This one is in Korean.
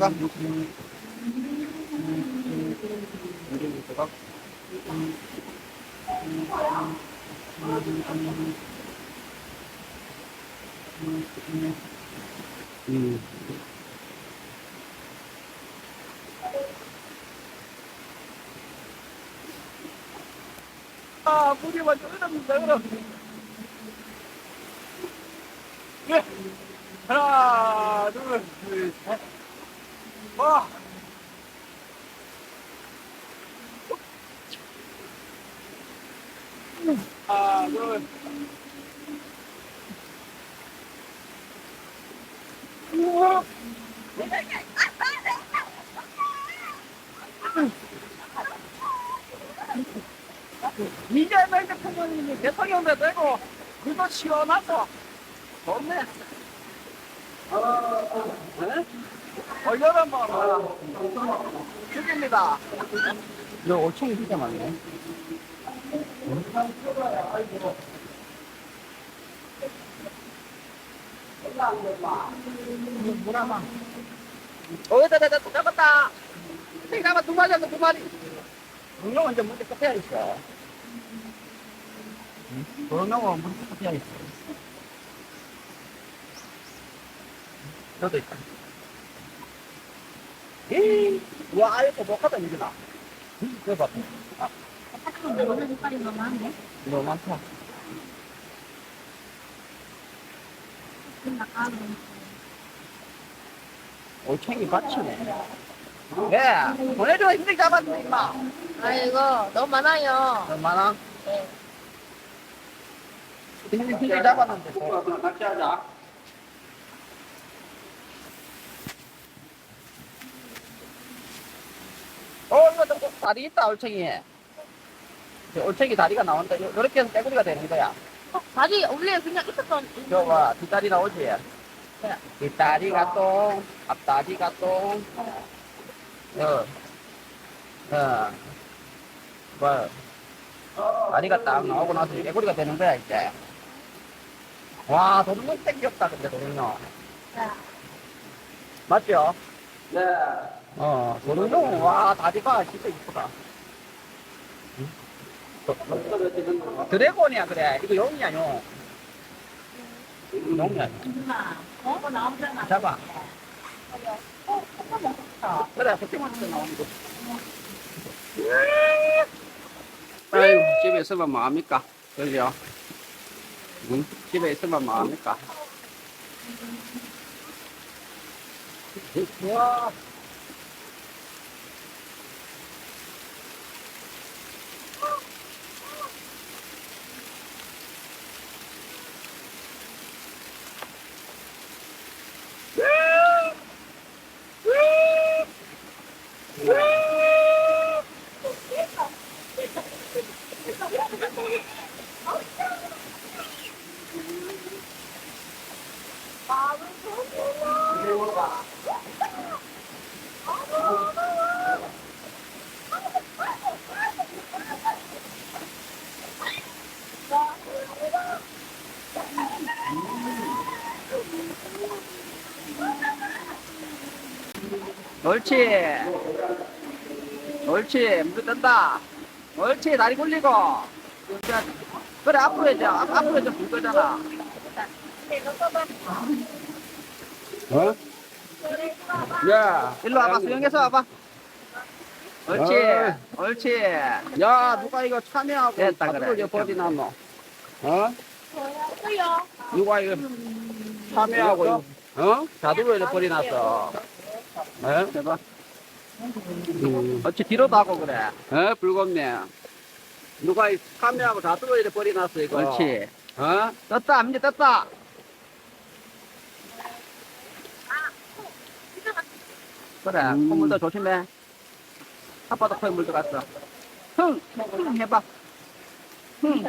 들어가. 들어가. 음. 아, 물이 완전 얼었습니다, 얼어. 예. 하나, 둘, 둘, 셋. 와. 하나, 둘. 우와. 이재명 대통령님이 대통령도 되고, 그도 시원하고, 좋네. 어, 여러분, 죽입니다. 너 5층이 진짜 많네. 뭐라마. 어, 다, 다, 다, 잡았다. 생각만 두 마리, 두 마리. 응용은 이제 문제 끝에 있어. 응용은 문제 끝에 있어. 너도 있다. 에이, 와, 이거 못하다, 이거다. 이거 봐. 아, 사실은 너무 색깔이 너무 많네. 너무 많다. 올챙이 받치네. 예, 보내줘, 힘들게 잡았네, 임마. 아이고 너무 많아요. 얼마나? 네. 힘들게 힘들게 잡았는데. 같이 하자. 어, 이거 저 다리 있다, 올챙이. 저 올챙이 다리가 나온다. 요- 요렇게 해서 떼구리가 되는 거야. 어, 다리 원래 그냥 있었던 저 봐, 뒷다리 나오지? 뒷다리가 똥, 앞다리가 똥, 어, 어, 뭐, 다리가 딱 나오고 나서 깨구리가 되는 거야, 이제. 와, 도둑놈 땡겼다, 근데 도둑놈. 자, 맞죠? 네. 어, 도둑놈, 와, 다리가 진짜 이쁘다. 드래곤이야, 그래. 이거 용이야, 용. 용이야. 나오잖아. 잡아. 그래, 또 나오는 거. 아유, 집에 있으면 뭐합니까? 그죠? 응? 집에 있으면 뭐합니까? 와. 옳지. 옳지. 물도 뜬다. 옳지. 다리 굴리고. 자, 그래, 앞으로 해줘. 앞, 앞으로 해줘. 불 거잖아. 어? 야. 일로 와봐. 수영해서 와봐. 옳지. 어이. 옳지. 야, 누가 이거 참여하고 됐다, 그래. 버리나, 너. 어? 누가 이거 참여하고 이거 어? 자두를 버리놨어. 어? 해봐. 음. 어찌 뒤로도 하고 그래. 어? 불겁네. 누가 이 참여하고 자두를 이렇게 버리놨어, 이거. 옳지. 어? 떴다, 이제 떴다. 그래, 음. 콧물도 조심해. 아빠도 코에 물 들어갔어. 흥, 흥 해봐. 흥. 음.